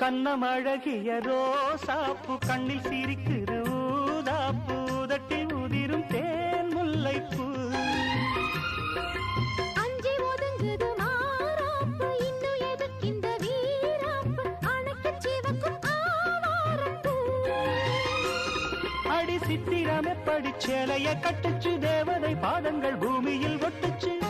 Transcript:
கண்ணம் அழகிய ரோசாப்பு கண்ணில் சிரிக்குது ஊதாப்பு. உதட்டில் உதிரும் தேன் முல்லைப்பூ. சித்திரமே படிச்சேலைய கட்டுச்சு தேவதை பாதங்கள் பூமியில் ஒட்டுச்சு.